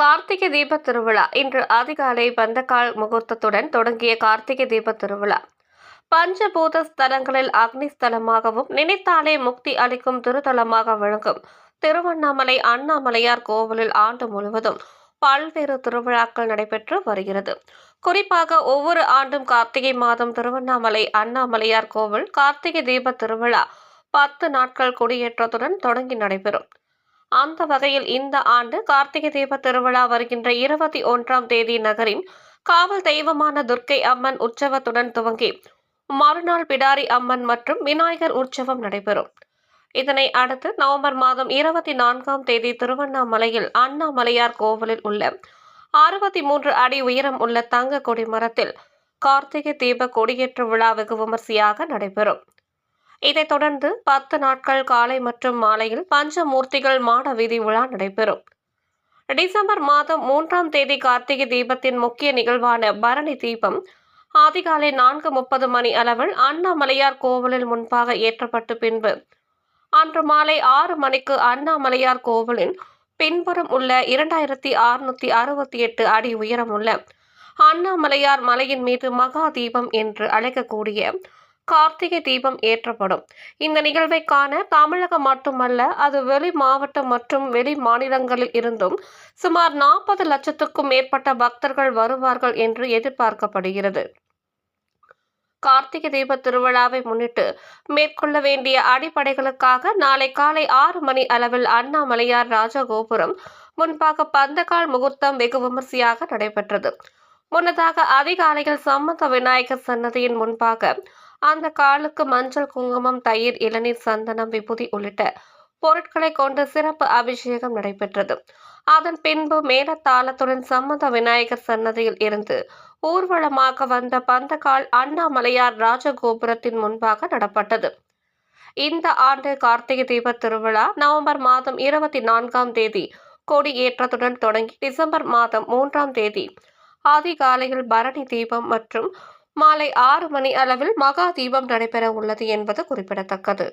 கார்த்திகை தீப திருவிழா இன்று அதிகாலை பந்தக்கால் முகூர்த்தத்துடன் தொடங்கிய கார்த்திகை தீப திருவிழா. பஞ்சபூத ஸ்தலங்களில் அக்னி ஸ்தலமாகவும் நினைத்தாலே முக்தி அளிக்கும் திருத்தலமாக விளங்கும் திருவண்ணாமலை அண்ணாமலையார் கோவிலில் ஆண்டு முழுவதும் பல்வேறு திருவிழாக்கள் நடைபெற்று வருகிறது. குறிப்பாக ஒவ்வொரு ஆண்டும் கார்த்திகை மாதம் திருவண்ணாமலை அண்ணாமலையார் கோவில் கார்த்திகை தீப திருவிழா பத்து நாட்கள் கொடியேற்றத்துடன் தொடங்கி நடைபெறும். அந்த வகையில் இந்த ஆண்டு கார்த்திகை தீப திருவிழா வருகின்ற இருபத்தி ஒன்றாம் தேதி நகரின் காவல் தெய்வமான துர்க்கை அம்மன் உற்சவத்துடன் துவங்கி மறுநாள் பிடாரி அம்மன் மற்றும் விநாயகர் உற்சவம் நடைபெறும். இதனை அடுத்து நவம்பர் மாதம் இருபத்தி நான்காம் தேதி திருவண்ணாமலையில் அண்ணாமலையார் கோவிலில் உள்ள அறுபத்தி மூன்று அடி உயரம் உள்ள தங்க கொடி மரத்தில் கார்த்திகை தீப கொடியேற்று விழா வெகு விமர்சையாக நடைபெறும். இதைத் தொடர்ந்து பத்து நாட்கள் காலை மற்றும் மாலையில் பஞ்சமூர்த்திகள் மாட வீதி விழா நடைபெறும். டிசம்பர் மாதம் மூன்றாம் தேதி கார்த்திகை தீபத்தின் முக்கிய நிகழ்வான பரணி தீபம் அதிகாலை நான்கு முப்பது மணி அளவில் அண்ணாமலையார் கோவிலில் முன்பாக ஏற்றப்பட்டு பின்பு அன்று மாலை ஆறு மணிக்கு அண்ணாமலையார் கோவிலின் பின்புறம் உள்ள இரண்டாயிரத்தி அறுநூத்தி அறுபத்தி எட்டு அடி உயரமுள்ள அண்ணாமலையார் மலையின் மீது மகா தீபம் என்று அழைக்கக்கூடிய கார்த்திகை தீபம் ஏற்றப்படும். இந்த நிகழ்வை காண தமிழகம் மட்டுமல்ல அது வெளி மாவட்டம் மற்றும் வெளி மாநிலங்களில் இருந்தும் சுமார் நாற்பது லட்சத்துக்கும் மேற்பட்ட பக்தர்கள் வருவார்கள் என்று எதிர்பார்க்கப்படுகிறது. கார்த்திகை தீப திருவிழாவை முன்னிட்டு மேற்கொள்ள வேண்டிய அடிப்படைகளுக்காக நாளை காலை ஆறு மணி அளவில் அண்ணாமலையார் ராஜகோபுரம் முன்பாக பந்தகால் முகூர்த்தம் வெகு விமர்சையாக நடைபெற்றது. முன்னதாக அதிகாலையில் சம்மந்த விநாயகர் சன்னதியின் முன்பாக அந்த காலுக்கு மஞ்சள் குங்குமம் தயிர் இளநீர் சந்தனம் விபூதி உள்ளிட்ட பொருட்களை கொண்டு சிறப்பு அபிஷேகம் நடைபெற்றது. அதன் பின்பு மேலத்தாளத்துடன் சம்மத விநாயகர் சன்னதியில் இருந்து ஊர்வலமாக வந்த பந்தகால் அண்ணாமலையார் ராஜகோபுரத்தின் முன்பாக நடப்பட்டது. இந்த ஆண்டு கார்த்திகை தீப திருவிழா நவம்பர் மாதம் இருபத்தி நான்காம் தேதி கொடி ஏற்றத்துடன் தொடங்கி டிசம்பர் மாதம் மூன்றாம் தேதி அதிகாலையில் பரணி தீபம் மற்றும் மாலை ஆறு மணி அளவில் மகா தீபம் நடைபெற உள்ளது என்பது குறிப்பிடத்தக்கது.